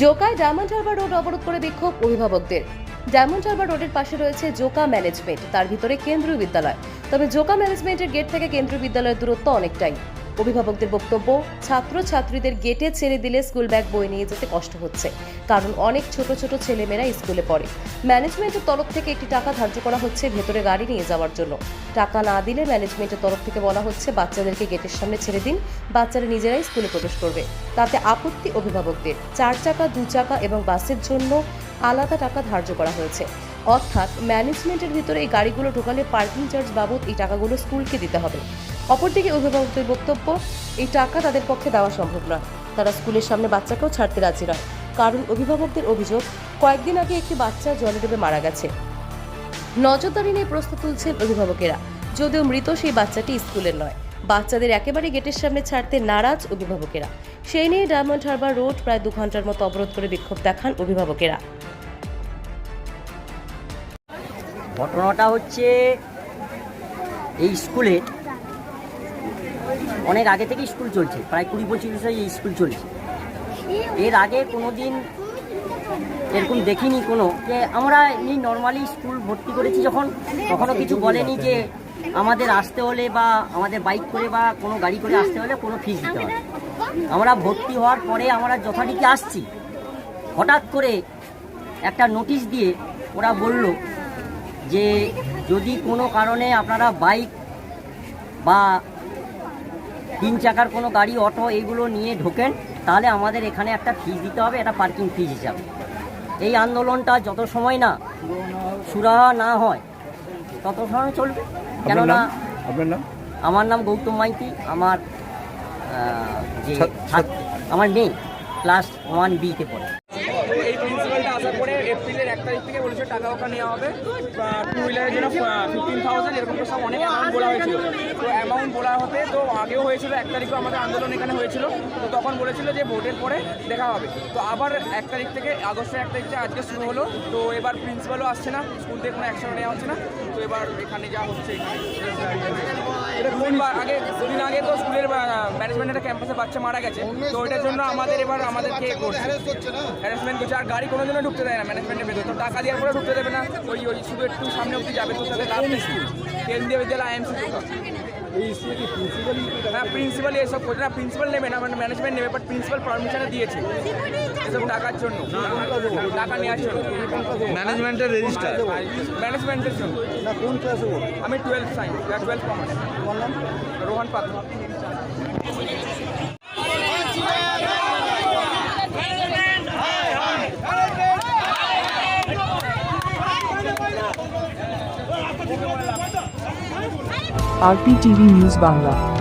জোকায় Diamond Harbour road অবরোধ করে বিক্ষোভ অভিভাবকদের। ডায়মন্ড হারবার রোডের পাশে রয়েছে জোকা ম্যানেজমেন্ট, তার ভিতরে কেন্দ্রীয় বিদ্যালয়। তবে জোকা ম্যানেজমেন্টের গেট থেকে কেন্দ্রীয় বিদ্যালয়ের দূরত্ব অনেকটাই। অভিভাবকদের বক্তব্য ছাত্র ছাত্রীদের গেটে ছেড়ে দিলে স্কুল ব্যাগ বই নিয়ে যেতে কষ্ট হচ্ছে। কারণ অনেক ছোট ছোট ছেলেমেয়েরা স্কুলে পড়ে। ম্যানেজমেন্টের তরফ থেকে একটি টাকা ধার্য করা হচ্ছে ভেতরে গাড়ি নিয়ে যাওয়ার জন্য। টাকা না দিলে ম্যানেজমেন্টের তরফ থেকে বলা হচ্ছে বাচ্চাদেরকে গেটের সামনে ছেড়ে দিন, বাচ্চারা নিজেরাই স্কুলে প্রবেশ করবে। তাতে আপত্তি অভিভাবকদের। চার চাকা, দু চাকা এবং বাসের জন্য আলাদা টাকা ধার্য করা হয়েছে। অর্থাৎ ম্যানেজমেন্টের ভিতরে এই গাড়িগুলো ঢোকালে পার্কিং চার্জ বাবদ এই টাকাগুলো স্কুলকে দিতে হবে। অপরদিকে অভিভাবকদের বক্তব্য, এই টাকা তাদের পক্ষে দেওয়া সম্ভব নয়। তারা স্কুলের সামনে বাচ্চাকেও ছাড়তে রাজি নয়। কারণ অভিভাবকদের অভিযোগ, কয়েকদিন আগে একটি বাচ্চা জলে ডুবে মারা গেছে। নজরদারি নিয়ে প্রশ্ন তুলছেন অভিভাবকেরা। যদিও মৃত সেই বাচ্চাটি স্কুলের নয়। বাচ্চাদের একেবারে গেটের সামনে ছাড়তে নারাজ অভিভাবকেরা। সেই নিয়ে ডায়মন্ড হারবার রোড প্রায় দু ঘণ্টার মতো অবরোধ করে বিক্ষোভ দেখান অভিভাবকেরা। ঘটনাটা হচ্ছে এই স্কুলে অনেক আগে থেকে স্কুল চলছে, প্রায় কুড়ি পঁচিশ বছর এই স্কুল চলছে। এর আগে কোনো দিন এরকম দেখিনি কোনো, যে আমরা এমনি নর্মালি স্কুল ভর্তি করেছি যখন তখনও কিছু বলেনি যে আমাদের আসতে হলে বা আমাদের বাইক করে বা কোনো গাড়ি করে আসতে হলে কোনো ফিস দিতে হবে। আমরা ভর্তি হওয়ার পরে আমরা যথারীতি আসছি। হঠাৎ করে একটা নোটিশ দিয়ে ওরা বলল যে যদি কোনো কারণে আপনারা বাইক বা তিন চাকার কোনো গাড়ি অটো এইগুলো নিয়ে ঢোকেন তাহলে আমাদের এখানে একটা ফিস দিতে হবে এটা পার্কিং ফিজ হিসাবে। এই আন্দোলনটা যত সময় না সুরাহা না হয় তত সময় চলবে। কেননা আপনার নাম? আমার নাম গৌতম মাইতি আমার যে আমার মেয়ে ক্লাস ওয়ান বিতে পড়ে এই প্রিন্সিপালটা আসার পরে এপ্রিলের এক তারিখ থেকে বলেছে টাকা ওকা নেওয়া হবে। টু হুইলারের জন্য ফিফটিন থাউজেন্ড এরকম সব অনেক অ্যামাউন্ট বলা হয়েছিল। তো অ্যামাউন্ট বলা হতে তো আগেও হয়েছিল, এক তারিখও আমাদের আন্দোলন এখানে হয়েছিল। তো তখন বলেছিল যে ভোটের পরে দেখা হবে। তো আবার এক তারিখ থেকে, আগস্টের এক তারিখ থেকে আজকে শুরু হলো। তো এবার প্রিন্সিপালও আসছে না, স্কুল থেকে কোনো অ্যাকশন নেওয়া হচ্ছে না। তো এবার এখানে যা হচ্ছে, এখানে আগে দুদিন আগে তো স্কুলের ম্যানেজমেন্টের ক্যাম্পাসে বাচ্চা মারা গেছে। তো ওইটার জন্য আমাদের এবার আমাদেরকে হ্যারাসমেন্ট করছে। আর গাড়ি কোনো জন্য ঢুকতে দেয় না ম্যানেজমেন্টের ভেতর। তো টাকা দেওয়ার পরে ঢুকতে দেবে না। ওই ওই শুধু একটু সামনে অব্দি যাবে তো সাথে লাভ নেই। কেন্দ্রীয় বিদ্যালয় আইএমসি হ্যাঁ প্রিন্সিপাল এসব করছে না প্রিন্সিপাল নেবে না মানে ম্যানেজমেন্ট নেবে বাট প্রিন্সিপাল পারমিশনে দিয়েছে। এসব টাকার জন্য। টাকা নেওয়ার জন্য। ম্যানেজমেন্টের রেজিস্টার ম্যানেজমেন্টের জন্য। আমি twelve science twelve commerce Rohan Patra RTTV news Bangla.